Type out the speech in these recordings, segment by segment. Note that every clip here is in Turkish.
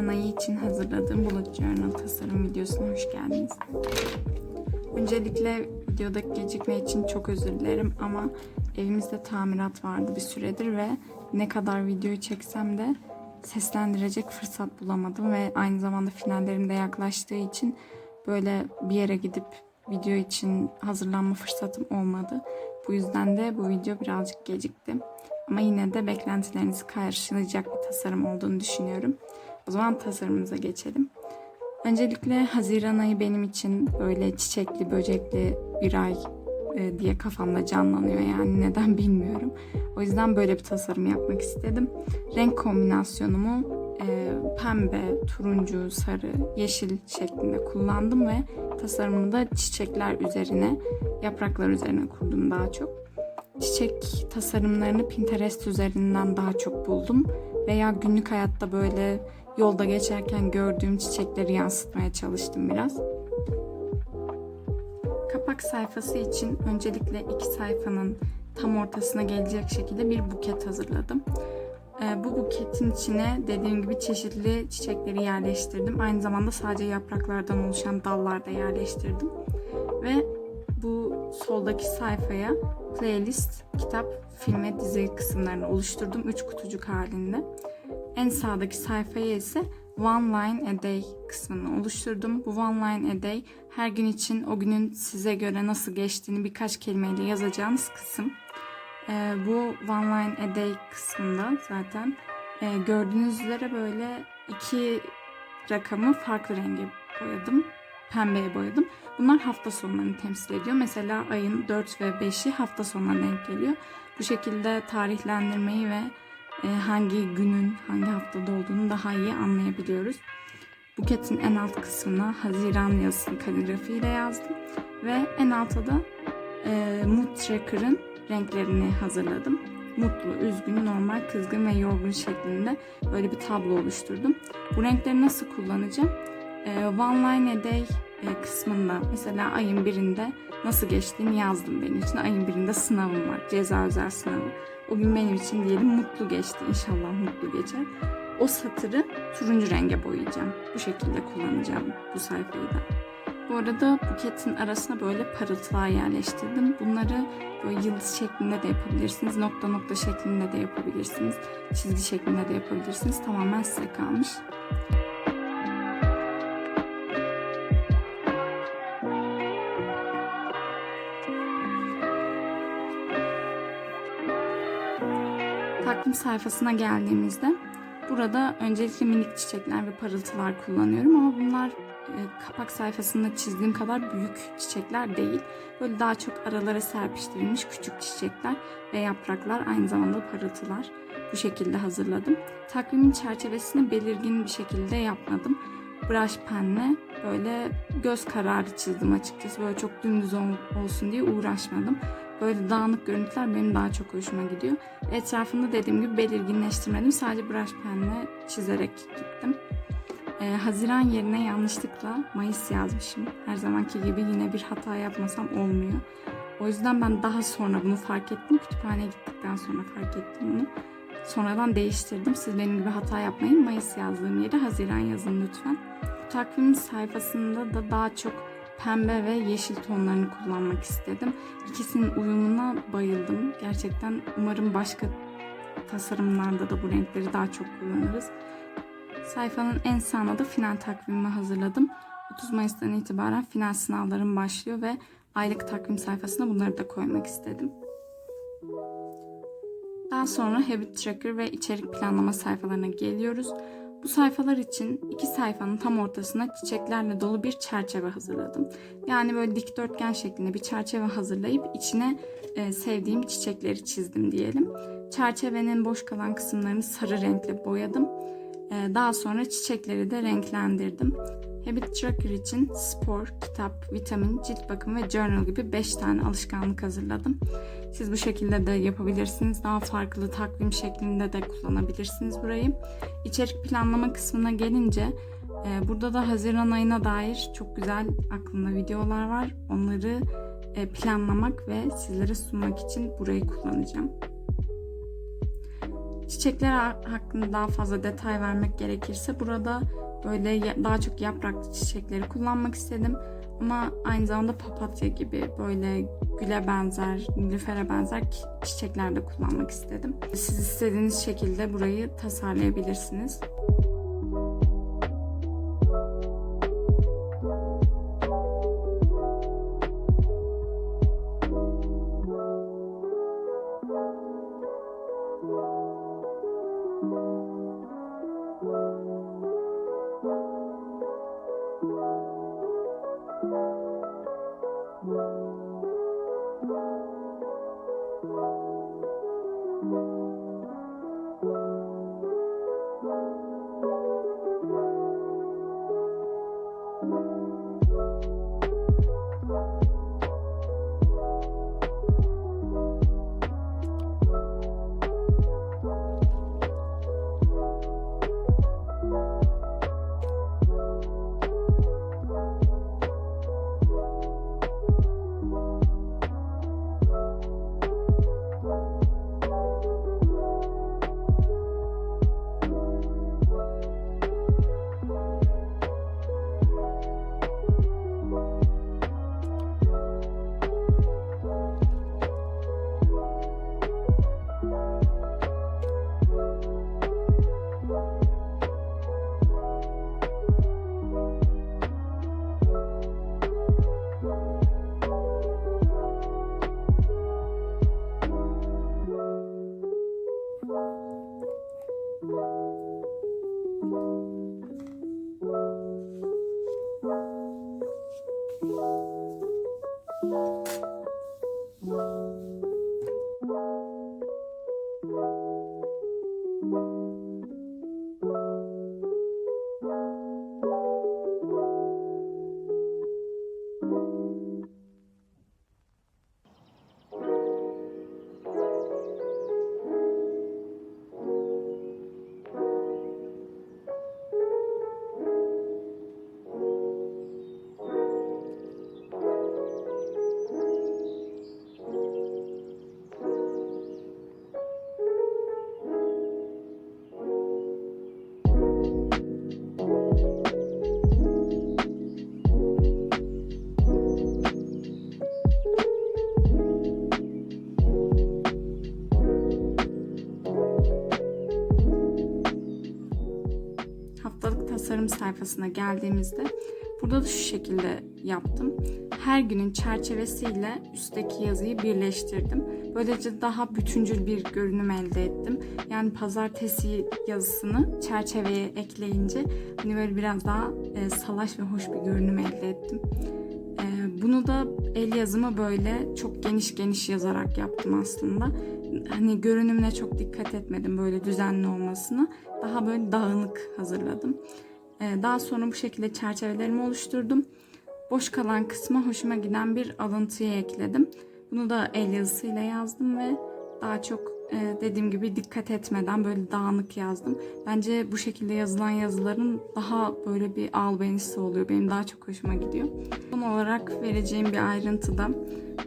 Haziran ayı için hazırladığım bullet journal tasarım videosuna hoş geldiniz. Öncelikle videodaki gecikme için çok özür dilerim ama evimizde tamirat vardı bir süredir ve ne kadar videoyu çeksem de seslendirecek fırsat bulamadım ve aynı zamanda finallerim de yaklaştığı için böyle bir yere gidip video için hazırlanma fırsatım olmadı. Bu yüzden de bu video birazcık gecikti. Ama yine de beklentilerinizi karşılayacak bir tasarım olduğunu düşünüyorum. O zaman tasarımımıza geçelim. Öncelikle Haziran ayı benim için böyle çiçekli, böcekli bir ay e, diye kafamda canlanıyor yani neden bilmiyorum. O yüzden böyle bir tasarım yapmak istedim. Renk kombinasyonumu e, pembe, turuncu, sarı, yeşil şeklinde kullandım ve tasarımımı da çiçekler üzerine, yapraklar üzerine kurdum daha çok. Çiçek tasarımlarını Pinterest üzerinden daha çok buldum veya günlük hayatta böyle yolda geçerken gördüğüm çiçekleri yansıtmaya çalıştım biraz. Kapak sayfası için öncelikle iki sayfanın tam ortasına gelecek şekilde bir buket hazırladım. Ee, bu buketin içine dediğim gibi çeşitli çiçekleri yerleştirdim. Aynı zamanda sadece yapraklardan oluşan dallar da yerleştirdim. Ve bu soldaki sayfaya playlist, kitap, film ve dizi kısımlarını oluşturdum. Üç kutucuk halinde. En sağdaki sayfaya ise One Line a Day kısmını oluşturdum. Bu One Line a Day her gün için o günün size göre nasıl geçtiğini birkaç kelimeyle yazacağınız kısım. Ee, bu One Line a Day kısmında zaten e, gördüğünüz üzere böyle iki rakamı farklı renge boyadım. Pembeye boyadım. Bunlar hafta sonlarını temsil ediyor. Mesela ayın 4 ve 5'i hafta sonuna denk geliyor. Bu şekilde tarihlendirmeyi ve hangi günün hangi haftada olduğunu daha iyi anlayabiliyoruz. Buketin en alt kısmına Haziran yazısını kaligrafiyle yazdım ve en alta da e, Mood Tracker'ın renklerini hazırladım. Mutlu, üzgün, normal, kızgın ve yorgun şeklinde böyle bir tablo oluşturdum. Bu renkleri nasıl kullanacağım? E, One Line a Day e, kısmında mesela ayın birinde nasıl geçtiğini yazdım benim için. Ayın birinde sınavım var, ceza özel sınavı. O gün benim için diyelim mutlu geçti. İnşallah mutlu geçer. O satırı turuncu renge boyayacağım. Bu şekilde kullanacağım bu sayfayı da. Bu arada buketin arasına böyle parıltılar yerleştirdim. Bunları böyle yıldız şeklinde de yapabilirsiniz. Nokta nokta şeklinde de yapabilirsiniz. Çizgi şeklinde de yapabilirsiniz. Tamamen size kalmış. Takvim sayfasına geldiğimizde burada öncelikle minik çiçekler ve parıltılar kullanıyorum ama bunlar e, kapak sayfasında çizdiğim kadar büyük çiçekler değil. Böyle daha çok aralara serpiştirilmiş küçük çiçekler ve yapraklar aynı zamanda parıltılar. Bu şekilde hazırladım. Takvimin çerçevesini belirgin bir şekilde yapmadım. Brush penle böyle göz kararı çizdim açıkçası. Böyle çok dümdüz olsun diye uğraşmadım. Böyle dağınık görüntüler benim daha çok hoşuma gidiyor. Etrafında dediğim gibi belirginleştirmedim. Sadece brush penle çizerek gittim. Ee, Haziran yerine yanlışlıkla Mayıs yazmışım. Her zamanki gibi yine bir hata yapmasam olmuyor. O yüzden ben daha sonra bunu fark ettim. Kütüphaneye gittikten sonra fark ettim bunu. Sonradan değiştirdim. Siz benim gibi hata yapmayın. Mayıs yazdığım yere Haziran yazın lütfen. Bu takvimin sayfasında da daha çok pembe ve yeşil tonlarını kullanmak istedim. İkisinin uyumuna bayıldım. Gerçekten umarım başka tasarımlarda da bu renkleri daha çok kullanırız. Sayfanın en sağına da final takvimimi hazırladım. 30 Mayıs'tan itibaren final sınavlarım başlıyor ve aylık takvim sayfasına bunları da koymak istedim. Daha sonra Habit Tracker ve içerik planlama sayfalarına geliyoruz. Bu sayfalar için iki sayfanın tam ortasına çiçeklerle dolu bir çerçeve hazırladım. Yani böyle dikdörtgen şeklinde bir çerçeve hazırlayıp içine e, sevdiğim çiçekleri çizdim diyelim. Çerçevenin boş kalan kısımlarını sarı renkle boyadım. E, daha sonra çiçekleri de renklendirdim. Habit Tracker için spor, kitap, vitamin, cilt bakımı ve journal gibi 5 tane alışkanlık hazırladım. Siz bu şekilde de yapabilirsiniz. Daha farklı takvim şeklinde de kullanabilirsiniz burayı. İçerik planlama kısmına gelince e, burada da Haziran ayına dair çok güzel aklımda videolar var. Onları e, planlamak ve sizlere sunmak için burayı kullanacağım. Çiçekler ha- hakkında daha fazla detay vermek gerekirse burada böyle daha çok yapraklı çiçekleri kullanmak istedim. Ama aynı zamanda papatya gibi böyle güle benzer, nilüfere benzer çiçekler de kullanmak istedim. Siz istediğiniz şekilde burayı tasarlayabilirsiniz. Sayfasına geldiğimizde burada da şu şekilde yaptım. Her günün çerçevesiyle üstteki yazıyı birleştirdim. Böylece daha bütüncül bir görünüm elde ettim. Yani pazartesi yazısını çerçeveye ekleyince hani böyle biraz daha e, salaş ve hoş bir görünüm elde ettim. E, bunu da el yazımı böyle çok geniş geniş yazarak yaptım aslında. Hani görünümüne çok dikkat etmedim böyle düzenli olmasını. Daha böyle dağınık hazırladım. Ee, Daha sonra bu şekilde çerçevelerimi oluşturdum. Boş kalan kısma hoşuma giden bir alıntıyı ekledim. Bunu da el yazısıyla yazdım ve daha çok e, dediğim gibi dikkat etmeden böyle dağınık yazdım. Bence bu şekilde yazılan yazıların daha böyle bir albenisi oluyor. Benim daha çok hoşuma gidiyor. Son olarak vereceğim bir ayrıntı da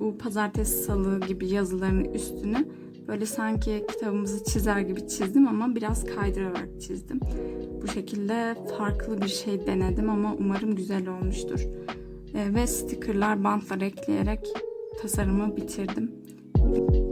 bu pazartesi salı gibi yazıların üstünü böyle sanki kitabımızı çizer gibi çizdim ama biraz kaydırarak çizdim. Bu şekilde farklı bir şey denedim ama umarım güzel olmuştur. E, ve stickerlar, bantlar ekleyerek tasarımı bitirdim. Umarım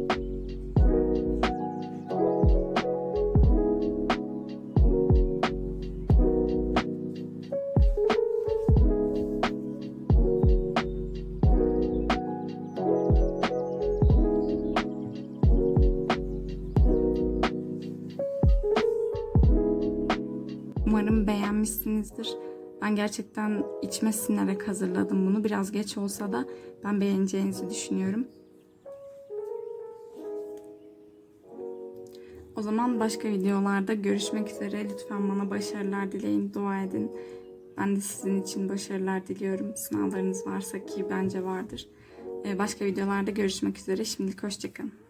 beğenmişsinizdir. Ben gerçekten içime sinerek hazırladım bunu. Biraz geç olsa da ben beğeneceğinizi düşünüyorum. O zaman başka videolarda görüşmek üzere. Lütfen bana başarılar dileyin, dua edin. Ben de sizin için başarılar diliyorum. Sınavlarınız varsa ki bence vardır. Ee, Başka videolarda görüşmek üzere. Şimdilik hoşçakalın.